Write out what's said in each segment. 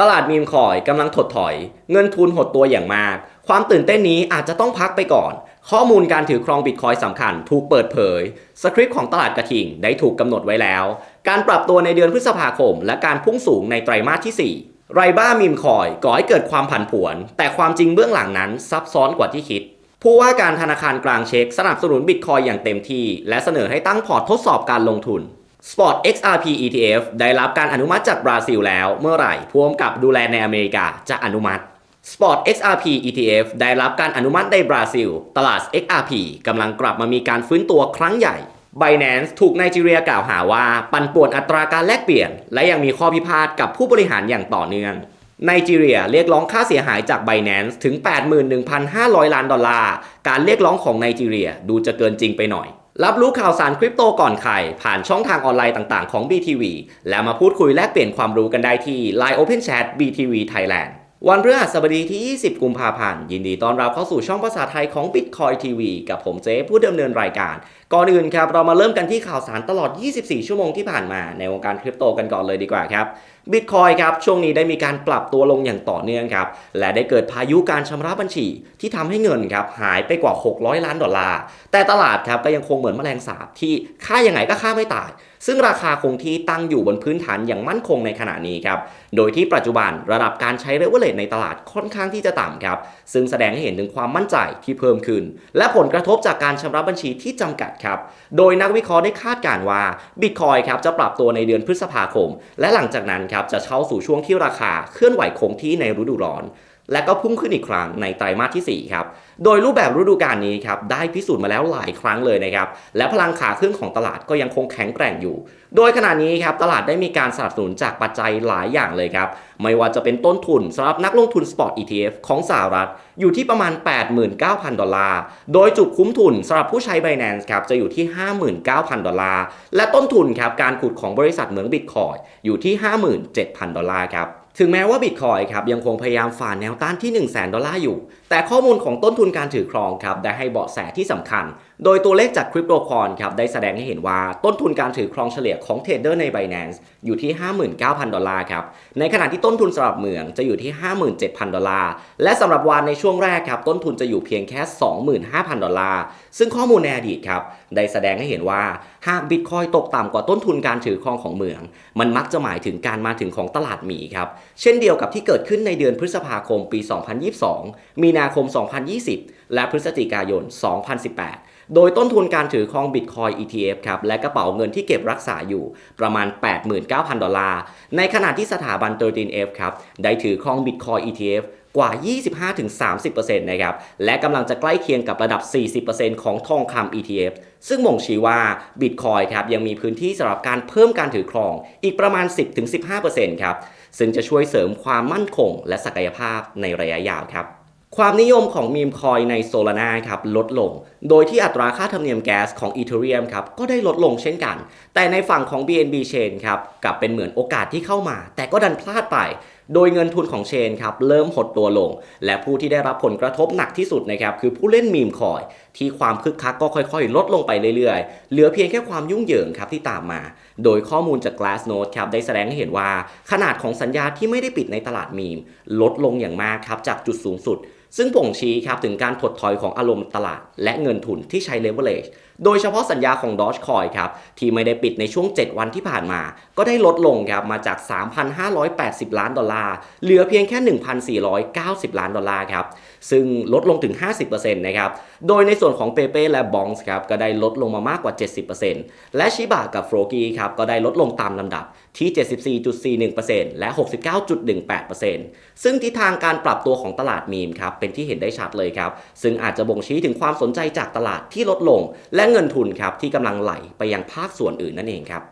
ตลาดมีมคอยกำลังถดถอย เงินทุนหดตัวอย่างมาก ความตื่นเต้นนี้อาจจะต้องพักไปก่อน ข้อมูลการถือครองบิตคอยสำคัญ ถูกเปิดเผย สคริปต์ของตลาดกระทิงได้ถูกกำหนดไว้แล้ว การปรับตัวในเดือนพฤษภาคม และการพุ่งสูงในไตรมาสที่ 4 ไรบ้ามีมคอยก่อให้เกิดความผันผวน แต่ความจริงเบื้องหลังนั้นซับซ้อนกว่าที่คิดผู้ว่าการธนาคารกลางเช็คสนับสนุนบิตคอยอย่างเต็มที่ และเสนอให้ตั้งพอร์ตทดสอบการลงทุน Spot XRP ETF ได้รับการอนุมัติจากบราซิลแล้วเมื่อไหร่พ่วงกับดูแลในอเมริกาจะอนุมัติ Spot XRP ETF ได้รับการอนุมัติในบราซิล ตลาด XRP กำลังกลับมามีการฟื้นตัวครั้งใหญ่ Binance ถูกไนจีเรียกล่าวหาว่า ปั่นป่วนอัตราการแลกเปลี่ยน และยังมีข้อพิพาทกับผู้บริหารอย่างต่อเนื่องไนจีเรียเรียกร้องค่าเสียหายจาก Binance ถึง 81,500 ล้านดอลลาร์ การเรียกร้องของไนจีเรียดูจะเกินจริงไปหน่อย รับรู้ข่าวสารคริปโตก่อนใคร ผ่านช่องทางออนไลน์ต่าง ๆ ของ BTV และมาพูดคุยแลกเปลี่ยนความรู้กันได้ที่ Line Open Chat BTV Thailand วันพฤหัสบดีที่ 20 กุมภาพันธ์ ยินดีต้อนรับเข้าสู่ช่องภาษาไทยของ Bitcoin TV กับผมเจ๊ผู้ดำเนินรายการก่อนอื่นครับเรามาเริ่มกันที่ข่าวสารตลอด 24 ชั่วโมงที่ผ่านมาในวงการคริปโตกันก่อนเลยดีกว่าครับบิตคอยครับช่วงนี้ได้มีการปรับตัวลงอย่างต่อเนื่องครับและได้เกิดพายุการชำระบัญชีที่ทำให้เงินครับหายไปกว่า 600 ล้านดอลลาร์ แต่ตลาดครับก็ยังคงเหมือนแมลงสาบที่ค่ายังไงก็ค่าไม่ตาย ซึ่งราคาคงที่ตั้งอยู่บนพื้นฐานอย่างมั่นคงในขณะนี้ครับโดยที่ปัจจุบันระดับการใช้เรเวลเลตในตลาดค่อนข้างที่จะต่ำครับซึ่งแสดงให้เห็นถึงความมั่นใจที่เพิ่มขึ้น และผลกระทบจากการชำระบัญชีที่จำกัดครับ โดยนักวิเคราะห์ได้คาดการว่าบิตคอยครับจะปรับตัวในเดือนพฤษภาคม และหลังจากนั้นครับจะเข้าสู่ช่วงที่ราคาเคลื่อนไหวคงที่ในฤดูร้อน และก็พุ่งขึ้นอีกครั้งในไตรมาสที่ 4 ครับ โดยรูปแบบฤดูกาลนี้ครับได้พิสูจน์มาแล้วหลายครั้งเลยนะครับ และพลังขาขึ้นของตลาดก็ยังคงแข็งแกร่งอยู่ โดยขณะนี้ครับตลาดได้มีการสนับสนุนจากปัจจัยหลายอย่างเลยครับ ไม่ว่าจะเป็นต้นทุนสำหรับนักลงทุน Spot ETF ของสหรัฐ อยู่ที่ประมาณ 89,000 ดอลลาร์ โดยจุดคุ้มทุนสำหรับผู้ใช้ Binance ครับจะอยู่ที่ 59,000 ดอลลาร์ และต้นทุนครับการขุดของบริษัทเหมือง Bitcoin อยู่ที่ 57,000 ดอลลาร์ครับ ถึงแม้ว่าบิตคอยครับยังคงพยายามฝ่าแนวต้านที่ 1 0 0 0 0แดอลลาร์อยู่แต่ข้อมูลของต้นทุนการถือครองครับได้ให้เบาะแสที่สำคัญ โดยตัวเลขจากคริปโตคอนครับได้แสดงให้เห็นว่าต้นทุนการถือครองเฉลี่ยของเทรดเดอร์ใน Binance อยู่ที่ 59,000 ดอลลาร์ครับ ในขณะที่ต้นทุนสำหรับเหมืองจะอยู่ที่ 57,000 ดอลลาร์ และสำหรับวานในช่วงแรกครับต้นทุนจะอยู่เพียงแค่ 25,000 ดอลลาร์ ซึ่งข้อมูลในอดีตครับได้แสดงให้เห็นว่าหากบิตคอยตกต่ำกว่าต้นทุนการถือครองของเหมือง มันมักจะหมายถึงการมาถึงของตลาดหมีครับ เช่นเดียวกับที่เกิดขึ้นในเดือนพฤษภาคมปี 2022 มีนาคม 2020 และพฤศจิกายน 2018 โดยต้นทุนการถือครอง Bitcoin ETF ครับ และกระเป๋าเงินที่เก็บรักษาอยู่ประมาณ 89,000 ดอลลาร์ ในขณะที่สถาบัน 13F ครับ ได้ถือครอง Bitcoin ETF กว่า 25-30%นะครับ และกำลังจะใกล้เคียงกับระดับ 40%ของทองคำ ETF ซึ่งบ่งชี้ว่า Bitcoin ครับยังมีพื้นที่สำหรับการเพิ่มการถือครองอีกประมาณ 10-15%ครับ ซึ่งจะช่วยเสริมความมั่นคงและศักยภาพในระยะยาวครับ ความนิยมของมีมคอยในโซลาร่าครับลดลง โดยที่อัตราค่าธรรมเนียมแก๊สของอีเทเรียมครับก็ได้ลดลงเช่นกัน แต่ในฝั่งของ BNB Chain ครับกลับเป็นเหมือนโอกาสที่เข้ามา แต่ก็ดันพลาดไป โดยเงินทุนของเชนครับเริ่มหดตัวลง และผู้ที่ได้รับผลกระทบหนักที่สุดนะครับคือผู้เล่นมีมคอย ที่ความคึกคักก็ค่อยๆ ลดลงไปเรื่อยๆ เหลือเพียงแค่ความยุ่งเหยิงครับที่ตามมา โดยข้อมูลจาก Glassnode ครับได้แสดงให้เห็นว่า ขนาดของสัญญาที่ไม่ได้ปิดในตลาดมีม ลดลงอย่างมากครับจากจุดสูงสุด ซึ่งบ่งชี้ครับถึงการถดถอยของอารมณ์ตลาด และเงินทุนที่ใช้ leverage โดยเฉพาะสัญญาของ Dogecoin ครับที่ไม่ได้ปิดในช่วง 7 วันที่ผ่านมา ก็ได้ลดลงครับมาจาก 3,580 ล้านดอลลาร์เหลือเพียงแค่ 1,490 ล้านดอลลาร์ครับซึ่งลดลงถึง 50%นะครับโดยในส่วนของ p เ p และ Bonds ครับก็ได้ลดลงมามากกว่า 70%และชิบะกับ f r o g i ครับก็ได้ลดลงตามลำดับที่ 74.41%และ 69.18%ซึ่งทิศทางการปรับตัวของตลาดมีมครับเป็นที่เห็นได้ชัดเลยครับซึ่งอาจจะบ่งชี้ถึงความสนใจจากตลาดที่ลดลง และเงินทุนครับที่กำลังไหลไปยังภาคส่วนอื่นนั่นเองครับ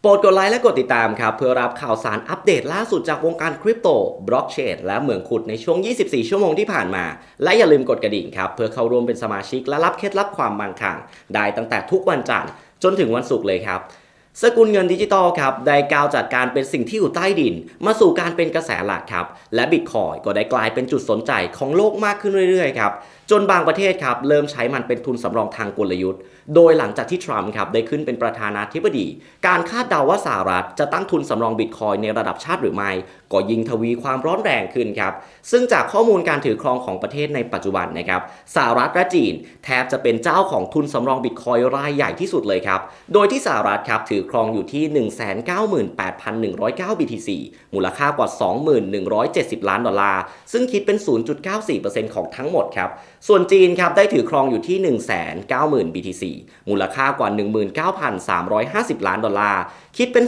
โปรดกดไลค์และกดติดตามครับเพื่อรับข่าวสารอัปเดตล่าสุดจากวงการคริปโตบล็อกเชนและเหมืองขุดในช่วง 24 ชั่วโมงที่ผ่านมา และอย่าลืมกดกระดิ่งครับเพื่อเข้าร่วมเป็นสมาชิกและรับเคล็ดลับความมังคั่งได้ตั้งแต่ทุกวันจันทร์จนถึงวันศุกร์เลยครับ สกุลเงินดิจิตอลครับได้ก้าวจากการเป็นสิ่งที่อยู่ใต้ดิน มาสู่การเป็นกระแสหลักครับ และบิตคอยก็ได้กลายเป็นจุดสนใจของโลกมากขึ้นเรื่อยๆครับจนบางประเทศครับเริ่มใช้มันเป็นทุนสำรองทางกลยุทธ์ โดยหลังจากที่ทรัมป์ครับได้ขึ้นเป็นประธานาธิบดี การคาดเดาว่าสหรัฐจะตั้งทุนสำรองบิตคอยในระดับชาติหรือไม่ ก็ยิ่งทวีความร้อนแรงขึ้นครับ ซึ่งจากข้อมูลการถือครองของประเทศในปัจจุบันนะครับสหรัฐและจีน แทบจะเป็นเจ้าของทุนสำรองบิตคอยรายใหญ่ที่สุดเลยครับ โดยที่สหรัฐครับถืออครองอยู่ที่ 198,109 BTC มูลค่ากว่า 2170 ล้านดอลลาร์ ซึ่งคิดเป็น 0.94%ของทั้งหมดครับ ส่วนจีนครับได้ถือครองอยู่ที่ 190,000 BTC มูลค่ากว่า 19,350 ล้านดอลลาร์ คิดเป็น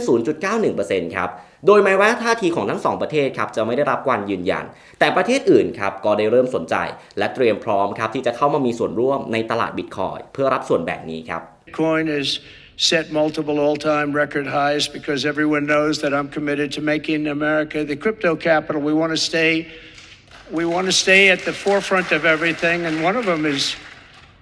0.91%ครับโดยแม้ว่าท่าทีของทั้งสองประเทศครับจะไม่ได้รับการยืนยัน แต่ประเทศอื่นครับก็ได้เริ่มสนใจ และเตรียมพร้อมครับที่จะเข้ามามีส่วนร่วมในตลาดบิตคอยเพื่อรับส่วนแบ่งนี้ครับ Bitcoin has set multiple all-time record highs because everyone knows that I'm committed to making America the crypto capital. We want to stay, we want to stay at the forefront of everything, and one of them is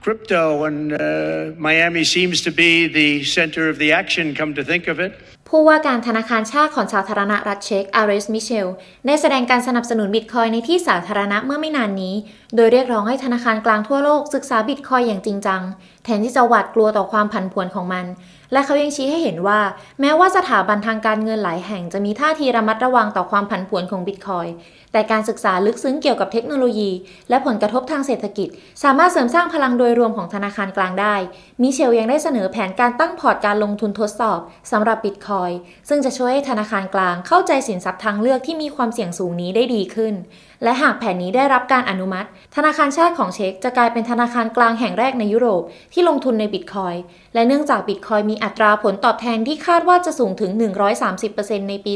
crypto. And uh, Miami seems to be the center of the action. Come to think of it. ผู้ว่าการธนาคารชาติของสาธารณรัฐเช็กอาริสมิเชลได้แสดงการสนับสนุนบิตคอยในที่สาธารณะเมื่อไม่นานนี้ โดยเรียกร้องให้ธนาคารกลางทั่วโลกศึกษาบิตคอยอย่างจริงจัง แทนที่จะหวาดกลัวต่อความผันผวนของมัน และเขายังชี้ให้เห็นว่า แม้ว่าสถาบันทางการเงินหลายแห่งจะมีท่าทีระมัดระวังต่อความผันผวนของบิตคอยแต่การศึกษาลึกซึ้งเกี่ยวกับเทคโนโลยี และผลกระทบทางเศรษฐกิจ สามารถเสริมสร้างพลังโดยรวมของธนาคารกลางได้ มิเชลยังได้เสนอแผนการตั้งพอร์ตการลงทุนทดสอบสำหรับบิตคอยซึ่งจะช่วยให้ธนาคารกลางเข้าใจสินทรัพย์ทางเลือกที่มีความเสี่ยงสูงนี้ได้ดีขึ้น และหากแผนนี้ได้รับการอนุมัติธนาคารชาติของเช็กจะกลายเป็นธนาคารกลางแห่งแรกในยุโรปที่ลงทุนในบิตคอยและเนื่องจากบิตคอยมีอัตราผลตอบแทนที่คาดว่าจะสูงถึง 130%ในปี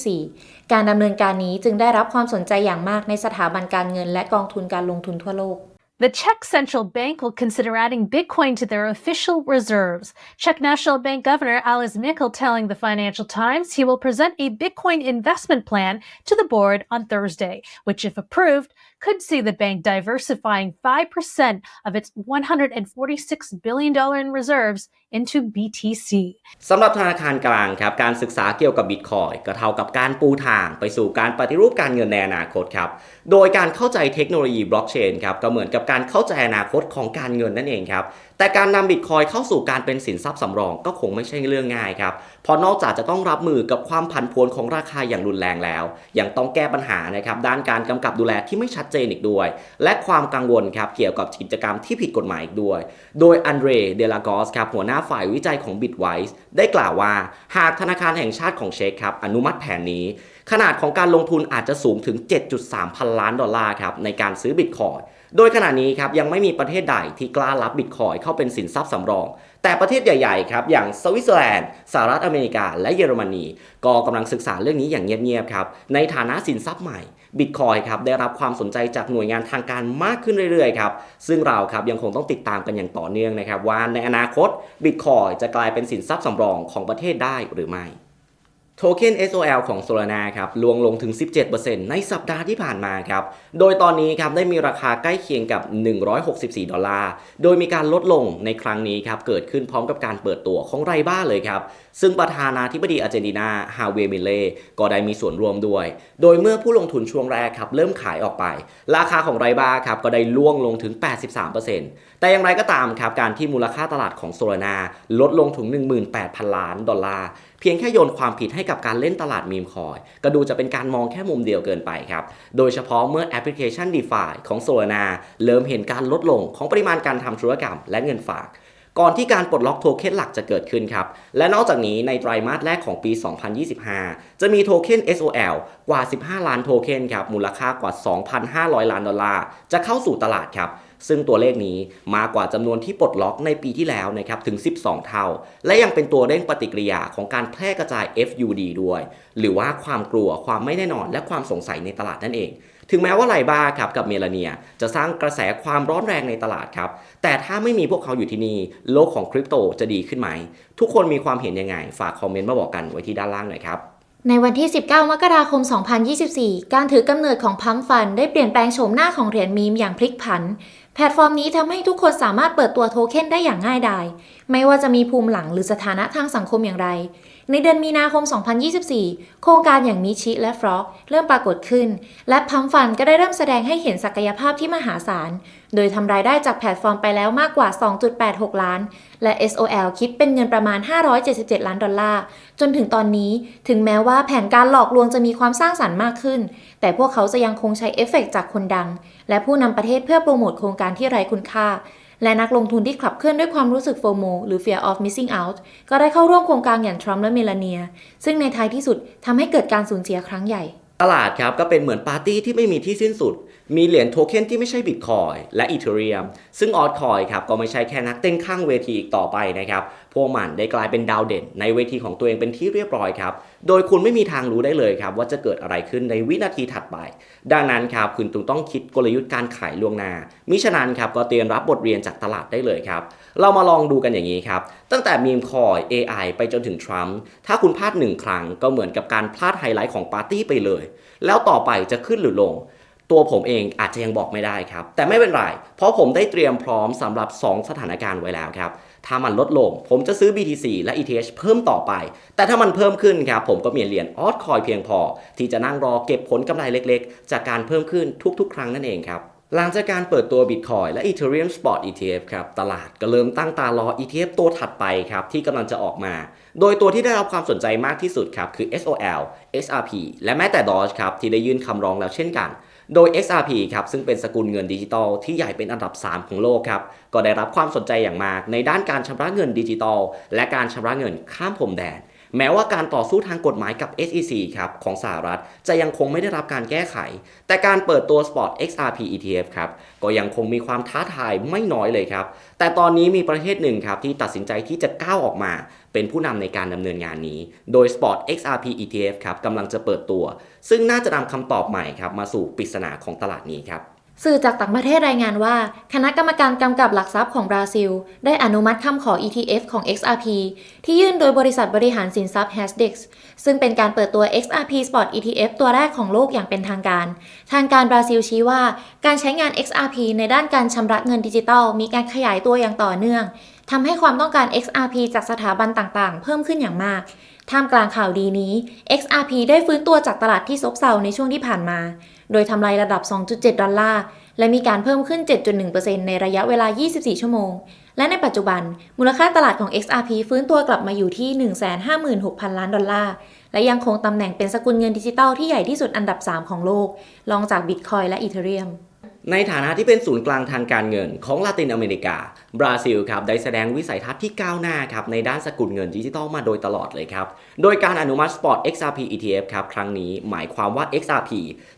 2024 การดำเนินการนี้จึงได้รับความสนใจอย่างมากในสถาบันการเงินและกองทุนการลงทุนทั่วโลก The Czech Central Bank will consider adding Bitcoin to their official reserves. Czech National Bank Governor Alice Mikkel telling the Financial Times he will present a Bitcoin investment plan to the board on Thursday, which, if approved, could see the bank diversifying 5% of its $146 billion in reserves into BTC. สำหรับธนาคารกลางครับการศึกษาเกี่ยวกับบิตคอยก็เท่ากับการปูทางไปสู่การปฏิรูปการเงินในอนาคตครับ โดยการเข้าใจเทคโนโลยีบล็อกเชนครับก็เหมือนกับการเข้าใจอนาคตของการเงินนั่นเองครับ แต่การนำบิตคอยเข้าสู่การเป็นสินทรัพย์สำรองก็คงไม่ใช่เรื่องง่ายครับ เพราะนอกจากจะต้องรับมือกับความผันผวนของราคาอย่างรุนแรงแล้ว ยังต้องแก้ปัญหานะครับด้านการกำกับดูแลที่ไม่ชัดเจนอีกด้วย และความกังวลครับเกี่ยวกับกิจกรรมที่ผิดกฎหมายอีกด้วย โดยอันเดรเดลากอสครับหัวหน้าฝ่ายวิจัยของ Bitwise ได้กล่าวว่า หากธนาคารแห่งชาติของเช็กครับอนุมัติแผนนี้ ขนาดของการลงทุนอาจจะสูงถึง 7.3 พันล้านดอลลาร์ครับในการซื้อบิตคอย โดยขณะนี้ครับยังไม่มีประเทศใดที่กล้ารับบิตคอยเข้าเป็นสินทรัพย์สำรอง แต่ประเทศใหญ่ๆครับอย่างสวิตเซอร์แลนด์สหรัฐอเมริกา และเยอรมนี ก็กำลังศึกษาเรื่องนี้อย่างเงียบๆครับในฐานะสินทรัพย์ใหม่บิตคอยครับได้รับความสนใจจากหน่วยงานทางการมากขึ้นเรื่อยๆครับซึ่งเราครับยังคงต้องติดตามกันอย่างต่อเนื่องนะครับว่าในอนาคตบิตคอยจะกลายเป็นสินทรัพย์สำรองของประเทศได้หรือไม่ โทเค็น SOL ของ Solana ครับลวงลงถึง 17%ในสัปดาห์ที่ผ่านมาครับ โดยตอนนี้ครับได้มีราคาใกล้เคียงกับ 164 ดอลลาร์ โดยมีการลดลงในครั้งนี้ครับเกิดขึ้นพร้อมกับการเปิดตัวของไรบ้าเลยครับ ซึ่งประธานาธิบดีอาร์เจนตินาฮาเวมิเล่ก็ได้มีส่วนร่วมด้วย โดยเมื่อผู้ลงทุนช่วงแรกครับเริ่มขายออกไป ราคาของไรบ้าครับก็ได้ล่วงลงถึง 83%แต่อย่างไรก็ตามครับการที่มูลค่าตลาดของโซลานาลดลงถึง 18,000 ล้านดอลลาร์เพียงแค่โยนความผิดให้กับการเล่นตลาดมีมคอย ก็ดูจะเป็นการมองแค่มุมเดียวเกินไปครับ โดยเฉพาะเมื่อแอปพลิเคชัน d e f i ของ Solana เริ่มเห็นการลดลงของปริมาณการทำธุรกรรมและเงินฝากก่อนที่การปลดล็อกโทเค็นหลักจะเกิดขึ้นครับ และนอกจากนี้ในไตรมาสแรกของปี 2025 จะมีโทเค็น SOL กว่า 15 ล้านโทเค็นครับ มูลค่ากว่า 2,500 ล้านดอลลาร์ จะเข้าสู่ตลาดครับ ซึ่งตัวเลขนี้มากกว่าจำนวนที่ปลดล็อกในปีที่แล้วนะครับถึง 12 เท่า และยังเป็นตัวเร่งปฏิกิริยาของการแพร่กระจาย FUD ด้วย หรือว่าความกลัวความไม่แน่นอนและความสงสัยในตลาดนั่นเองถึงแม้ว่าไลบ้าครับกับเมลาเนีย จะสร้างกระแสความร้อนแรงในตลาดครับ แต่ถ้าไม่มีพวกเขาอยู่ที่นี่ โลกของคริปโตจะดีขึ้นไหม ทุกคนมีความเห็นยังไง ฝากคอมเมนต์มาบอกกันไว้ที่ด้านล่างหน่อยครับ ในวันที่ 19 มกราคม 2024 การถือกำเนิดของพัมฟันได้เปลี่ยนแปลงโฉมหน้าของเหรียญมีมอย่างพลิกผัน พลตฟอร์มนี้ทำให้ทุกคนสามารถเปิดตัวโทเค็นได้อย่างง่ายดาย ไม่ว่าจะมีภูมิหลังหรือสถานะทางสังคมอย่างไร ในเดือนมีนาคม 2024 โครงการอย่างมิชิและฟรอกเริ่มปรากฏขึ้น และพัมฟันก็ได้เริ่มแสดงให้เห็นศักยภาพที่มหาศาล โดยทำรายได้จากแพลตฟอร์มไปแล้วมากกว่า 2.86 ล้าน และ SOL คิดเป็นเงินประมาณ 577 ล้านดอลลาร์ จนถึงตอนนี้ถึงแม้ว่าแผนการหลอกลวงจะมีความสร้างสรรค์มากขึ้น แต่พวกเขาจะยังคงใช้เอฟเฟกต์จากคนดัง และผู้นำประเทศเพื่อโปรโมทโครงการที่ไร้คุณค่า และนักลงทุนที่ขับเคลื่อนด้วยความรู้สึกโฟโมหรือ fear of missing out ก็ได้เข้าร่วมโครงการอย่างทรัมป์และเมลาเนีย ซึ่งในท้ายที่สุดทำให้เกิดการสูญเสียครั้งใหญ่ ตลาดครับก็เป็นเหมือนปาร์ตี้ที่ไม่มีที่สิ้นสุด มีเหรียญโทเค็นที่ไม่ใช่บิตคอยและอีเทเรียมซึ่งออทคอยครับก็ไม่ใช่แค่นักเต้นข้างเวทีอีกต่อไปนะครับ วกมันได้กลายเป็นดาวเด่น ในเวทีของตัวเองเป็นที่เรียบร้อยครับ โดยคุณไม่มีทางรู้ได้เลยครับ ว่าจะเกิดอะไรขึ้นในวินาทีถัดไป ดังนั้นครับคุณจึงต้องคิดกลยุทธ์การขายล่วงหน้า มิฉะนั้นครับก็เตรียมรับบทเรียนจากตลาดได้เลยครับ เรามาลองดูกันอย่างนี้ครับ ตั้งแต่มีมคอย AI ไปจนถึงทรัมป์ ถ้าคุณพลาดหนึ่งครั้งก็เหมือนกับการพลาดไฮไลท์ของปาร์ตี้ไปเลย แล้วต่อไปจะขึ้นหรือลงตัวผมเองอาจจะยังบอกไม่ได้ครับ แต่ไม่เป็นไร เพราะผมได้เตรียมพร้อมสำหรับ 2 สถานการณ์ไว้แล้วครับ ถ้ามันลดลง ผมจะซื้อ BTC และ ETH เพิ่มต่อไป แต่ถ้ามันเพิ่มขึ้นครับ ผมก็มีเหรียญออสคอยเพียงพอ ที่จะนั่งรอเก็บผลกำไรเล็กๆ จากการเพิ่มขึ้นทุกๆ ครั้งนั่นเองครับ หลังจากการเปิดตัว Bitcoin และ Ethereum Spot ETF ครับ ตลาดก็เริ่มตั้งตารอ ETF ตัวถัดไปครับ ที่กำลังจะออกมา โดยตัวที่ได้รับความสนใจมากที่สุดครับ คือ SOL XRP และแม้แต่ Doge ครับ ที่ได้ยื่นคำร้องแล้วเช่นกัน โดย XRP ครับ ซึ่งเป็นสกุลเงินดิจิตอลที่ใหญ่เป็นอันดับ 3 ของโลกครับ ก็ได้รับความสนใจอย่างมากในด้านการชำระเงินดิจิตอลและการชำระเงินข้ามพรมแดน แม้ว่าการต่อสู้ทางกฎหมายกับ SEC ครับของสหรัฐ จะยังคงไม่ได้รับการแก้ไข แต่การเปิดตัว Spot XRP ETF ครับก็ยังคงมีความท้าทายไม่น้อยเลยครับ แต่ตอนนี้มีประเทศหนึ่งครับที่ตัดสินใจที่จะก้าวออกมา เป็นผู้นำในการดำเนินงานนี้ โดย Spot XRP ETF ครับกำลังจะเปิดตัว ซึ่งน่าจะนำคำตอบใหม่ครับมาสู่ปริศนาของตลาดนี้ครับ สื่อจากต่างประเทศรายงานว่า คณะกรรมการกำกับหลักทรัพย์ของบราซิล ได้อนุมัติคำขอ ETF ของ XRP ที่ยื่นโดยบริษัทบริหารสินทรัพย์ Hasdex ซึ่งเป็นการเปิดตัว XRP Spot ETF ตัวแรกของโลกอย่างเป็นทางการ ทางการบราซิลชี้ว่า การใช้งาน XRP ในด้านการชำระเงินดิจิทัล มีการขยายตัวอย่างต่อเนื่องทำให้ความต้องการ XRP จากสถาบันต่างๆ เพิ่มขึ้นอย่างมาก ท่ามกลางข่าวดีนี้ XRP ได้ฟื้นตัวจากตลาดที่ซบเซาในช่วงที่ผ่านมา โดยทำลายระดับ 2.7 ดอลลาร์ และมีการเพิ่มขึ้น 7.1%ในระยะเวลา 24 ชั่วโมง และในปัจจุบัน มูลค่าตลาดของ XRP ฟื้นตัวกลับมาอยู่ที่ 156,000 ล้านดอลลาร์ และยังคงตำแหน่งเป็นสกุลเงินดิจิตัลที่ใหญ่ที่สุดอันดับ 3 ของโลก รองจาก Bitcoin และ Ethereum ในฐานะที่เป็นศูนย์กลางทางการเงินของลาตินอเมริกา บราซิลครับได้แสดงวิสัยทัศน์ที่ก้าวหน้าครับในด้านสกุลเงินดิจิทัลมาโดยตลอดเลยครับ โดยการอนุมัติ Spot XRP ETF ครับครั้งนี้หมายความว่า XRP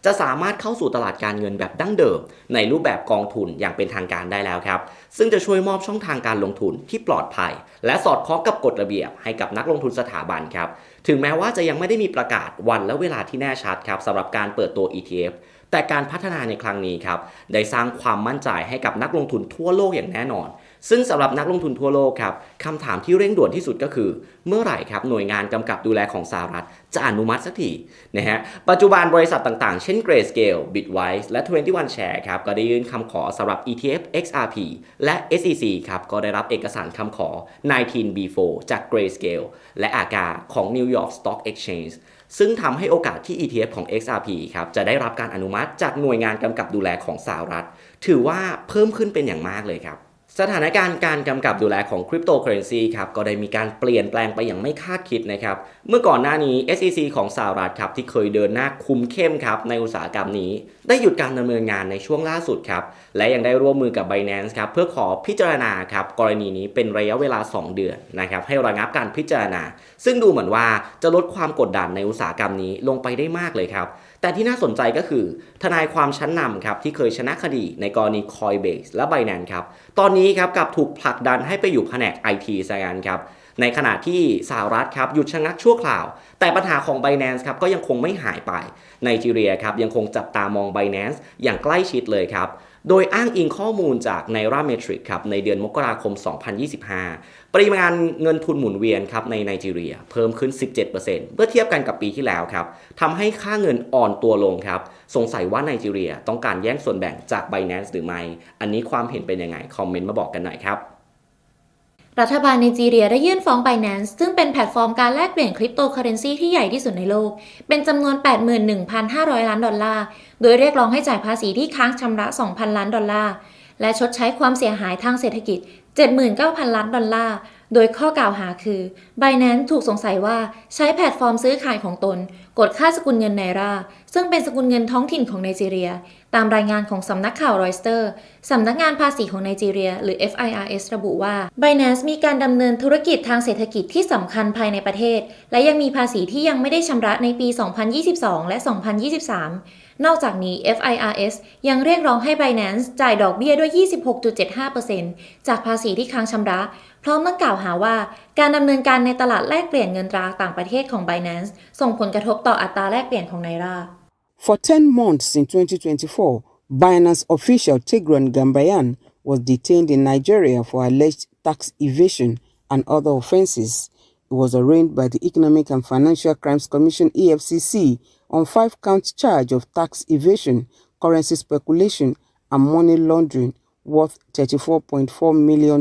จะสามารถเข้าสู่ตลาดการเงินแบบดั้งเดิม ในรูปแบบกองทุนอย่างเป็นทางการได้แล้วครับซึ่งจะช่วยมอบช่องทางการลงทุนที่ปลอดภัย และสอดคล้องกับกฎระเบียบให้กับนักลงทุนสถาบันครับถึงแม้ว่าจะยังไม่ได้มีประกาศวันและเวลาที่แน่ชัดครับสำหรับการเปิดตัว ETF แต่การพัฒนาในครั้งนี้ครับได้สร้างความมั่นใจให้กับนักลงทุนทั่วโลกอย่างแน่นอน ซึ่งสำหรับนักลงทุนทั่วโลกครับคำถามที่เร่งด่วนที่สุดก็คือ เมื่อไหร่ครับหน่วยงานกำกับดูแลของสหรัฐ จะอนุมัติสักทีนะฮะปัจจุบันบริษัทต่างๆ เช่น Grayscale, Bitwise และ 21 Share ครับก็ได้ยื่นคำขอสำหรับ ETF XRP และ SEC ครับก็ได้รับเอกสารคำขอ 19B4 จาก Grayscale และอากาของ New York Stock Exchange ซึ่งทำให้โอกาสที่ ETF ของ XRP ครับจะได้รับการอนุมัติจากหน่วยงานกำกับดูแลของสหรัฐ ถือว่าเพิ่มขึ้นเป็นอย่างมากเลยครับ สถานการณ์การกำกับดูแลของคริปโตเคอเรนซีครับก็ได้มีการเปลี่ยนแปลงไปอย่างไม่คาดคิดนะครับ เมื่อก่อนหน้านี้ SEC ของสหรัฐครับที่เคยเดินหน้าคุมเข้มครับในอุตสาหกรรมนี้ ได้หยุดการดำเนินงานในช่วงล่าสุดครับ และยังได้ร่วมมือกับ Binance ครับเพื่อขอพิจารณาครับกรณีนี้เป็นระยะเวลา 2 เดือนนะครับให้ระงับการพิจารณา ซึ่งดูเหมือนว่าจะลดความกดดันในอุตสาหกรรมนี้ลงไปได้มากเลยครับ แต่ที่น่าสนใจก็คือ ทนายความชั้นนำครับที่เคยชนะคดีในกรณี Coinbase และ Binance ครับ ตอนนี้ครับกลับถูกผลักดันให้ไปอยู่แผนก IT ซะงั้นครับในขณะที่สหรัฐครับหยุดชะงักชั่วคราว แต่ปัญหาของ Binance ครับก็ยังคงไม่หายไปไนจีเรียครับยังคงจับตามอง Binance อย่างใกล้ชิดเลยครับ โดยอ้างอิงข้อมูลจากไนราเมทริกครับในเดือนมกราคม 2025 ปริมาณเงินทุนหมุนเวียนครับในไนจีเรียเพิ่มขึ้น 17%เมื่อเทียบกันกับปีที่แล้วครับทำให้ค่าเงินอ่อนตัวลงครับ สงสัยว่าไนจีเรียต้องการแย่งส่วนแบ่งจาก Binance หรือไม่ อันนี้ความเห็นเป็นยังไง คอมเมนต์มาบอกกันหน่อยครับ รัฐบาลไนจีเรียได้ยื่นฟ้อง Binance ซึ่งเป็นแพลตฟอร์มการแลกเปลี่ยนคริปโตเคอเรนซีที่ใหญ่ที่สุดในโลก เป็นจำนวน 81,500 ล้านดอลลาร์ โดยเรียกร้องให้จ่ายภาษีที่ค้างชำระ 2,000 ล้านดอลลาร์ และชดใช้ความเสียหายทางเศรษฐกิจ 79,000 ล้านดอลลาร์ โดยข้อกล่าวหาคือ Binance ถูกสงสัยว่าใช้แพลตฟอร์มซื้อขายของตน กดค่าสกุลเงินไนราซึ่งเป็นสกุลเงินท้องถิ่นของไนจีเรีย ตามรายงานของสำนักข่าวรอยสเตอร์สำนักงานภาษีของไนจีเรีย หรือ FIRS ระบุว่า Binance มีการดำเนินธุรกิจทางเศรษฐกิจที่สำคัญภายในประเทศ และยังมีภาษีที่ยังไม่ได้ชำระในปี 2022 และ 2023 นอกจากนี้ FIRS ยังเรียกร้องให้ Binance จ่ายดอกเบี้ยด้วย 26.75%จากภาษีที่ค้างชำระ พร้อมทั้งกล่าวหาว่า การดำเนินการในตลาดแลกเปลี่ยนเงินตราต่างประเทศของ Binance ส่งผลกระทบต่ออัตราแลกเปลี่ยนของไนรา For 10 months in 2024, Binance official Tigran Gambayan was detained in Nigeria for alleged tax evasion and other offenses. He was arraigned by the Economic and Financial Crimes Commission EFCC on five count charge of tax evasion, currency speculation, and money laundering worth $34.4 million.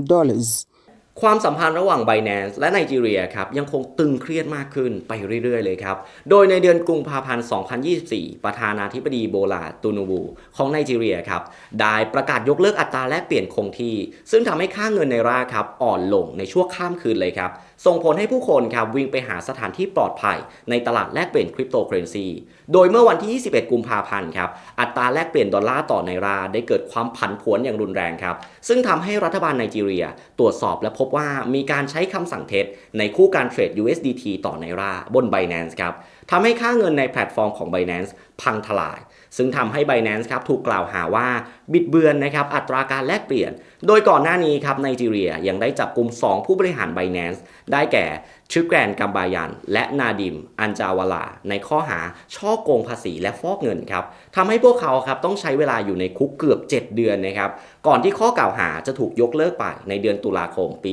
ความสัมพันธ์ระหว่าง Binance และไนจีเรียครับยังคงตึงเครียดมากขึ้นไปเรื่อยๆเลยครับ โดยในเดือนกุมภาพันธ์ 2024 ประธานาธิบดีโบลาตูนูบูของไนจีเรียครับได้ประกาศยกเลิกอัตราแลกเปลี่ยนคงที่ ซึ่งทำให้ค่าเงินในราครับอ่อนลงในช่วงข้ามคืนเลยครับ ส่งผลให้ผู้คนครับวิ่งไปหาสถานที่ปลอดภัย ในตลาดแลกเปลี่ยนคริปโตเคอเรนซีโดยเมื่อวันที่ 21 กุมภาพันธ์ครับอัตราแลกเปลี่ยนดอลลาร์ต่อไนราได้เกิดความผันผวนอย่างรุนแรงครับซึ่งทำให้รัฐบาลไนจีเรีย ตรวจสอบและพบว่ามีการใช้คำสั่งเท็จ ในคู่การเทรด USDT ต่อไนราบน Binance ครับทำให้ค่าเงินในแพลตฟอร์มของ Binance พังทลาย ซึ่งทำให้ Binance ครับถูกกล่าวหาว่าบิดเบือนนะครับอัตราการแลกเปลี่ยน โดยก่อนหน้านี้ครับไนจีเรียยังได้จับกลุ่ม2 ผู้บริหาร Binance ได้แก่ชื่อแกรนกัมบายัน และนาดิม อันจาวลา ในข้อหาช่อโกงภาษีและฟอกเงินครับทำให้พวกเขาครับต้องใช้เวลาอยู่ในคุกเกือบ 7 เดือนนะครับก่อนที่ข้อกล่าวหาจะถูกยกเลิกไปในเดือนตุลาคมปี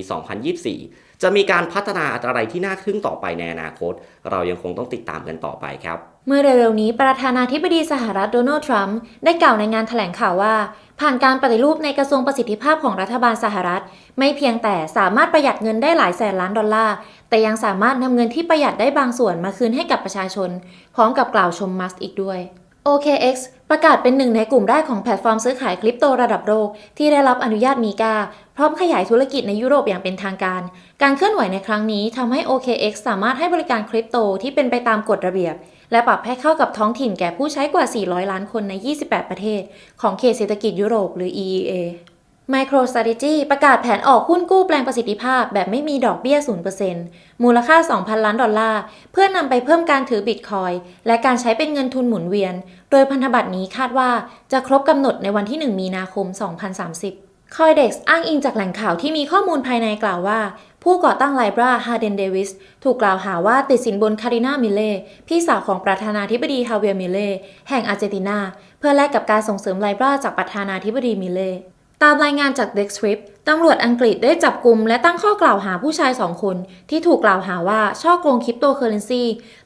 2024 จะมีการพัฒนาอะไรที่น่าทึ่งต่อไปในอนาคต เรายังคงต้องติดตามกันต่อไปครับเมื่อเร็วๆนี้ประธานาธิบดีสหรัฐโดนัลด์ทรัมป์ได้กล่าวในงานแถลงข่าวว่า ผ่านการปฏิรูปในกระทรวงประสิทธิภาพของรัฐบาลสหรัฐ ไม่เพียงแต่สามารถประหยัดเงินได้หลายแสนล้านดอลลาร์ แต่ยังสามารถนำเงินที่ประหยัดได้บางส่วนมาคืนให้กับประชาชน พร้อมกับกล่าวชมมัสอีกด้วย OKX ประกาศเป็นหนึ่งในกลุ่มแรกของแพลตฟอร์มซื้อขายคริปโตระดับโลกที่ได้รับอนุญาตมีกาพร้อมขยายธุรกิจในยุโรปอย่างเป็นทางการ การเคลื่อนไหวในครั้งนี้ทำให้ OKX สามารถให้บริการคริปโตที่เป็นไปตามกฎระเบียบ และปรับให้เข้ากับท้องถิ่นแก่ผู้ใช้กว่า 400 ล้านคนใน 28 ประเทศ ของเขตเศรษฐกิจยุโรปหรือ EEA MicroStrategy ประกาศแผนออกหุ้นกู้แปลงประสิทธิภาพแบบไม่มีดอกเบี้ย 0%มูลค่า 2,000 ล้านดอลลาร์ เพื่อนำไปเพิ่มการถือบิตคอยและการใช้เป็นเงินทุนหมุนเวียน โดยพันธบัตรนี้คาดว่าจะครบกำหนดในวันที่ 1 มีนาคม 2030 Coindex อ้างอิงจากแหล่งข่าวที่มีข้อมูลภายในกล่าวว่า ผู้ก่อตั้งไลบราฮาเดนเดวิสถูกกล่าวหาว่าติดสินบนคารินามิเล่พี่สาวของประธานาธิบดีฮาเวียร์มิเล่แห่งอาร์เจนตินา เพื่อแลกกับการส่งเสริมไลบราจากประธานาธิบดีมิเล่ ตามรายงานจาก Dextrip ตำรวจอังกฤษได้จับกลุ่มและตั้งข้อกล่าวหาผู้ชายสองคน ที่ถูกกล่าวหาว่าช่อโกงคริปโตเคอเรนซี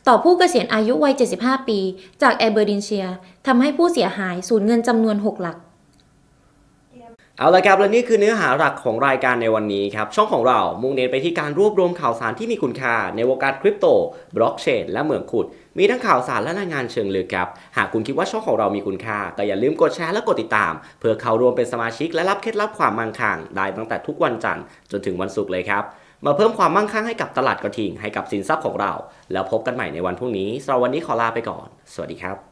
ต่อผู้เกษียณอายุวัย 75 ปี จากแอเบอร์ดินเชียทำให้ผู้เสียหายสูญเงินจำนวน 6 หลักเอาละครับและนี่คือเนื้อหาหลักของรายการในวันนี้ครับ ช่องของเรามุ่งเน้นไปที่การรวบรวมข่าวสารที่มีคุณค่าในวงการคริปโต บล็อกเชนและเหมืองขุด มีทั้งข่าวสารและรายงานเชิงลึกครับ หากคุณคิดว่าช่องของเรามีคุณค่า ก็อย่าลืมกดแชร์และกดติดตาม เพื่อเข้าร่วมเป็นสมาชิกและรับเคล็ดลับความมั่งคั่งได้ตั้งแต่ทุกวันจันทร์จนถึงวันศุกร์เลยครับ มาเพิ่มความมั่งคั่งให้กับตลาดกระทิงให้กับสินทรัพย์ของเรา แล้วพบกันใหม่ในวันพรุ่งนี้สำหรับวันนี้ขอลาไปก่อน สวัสดีครับ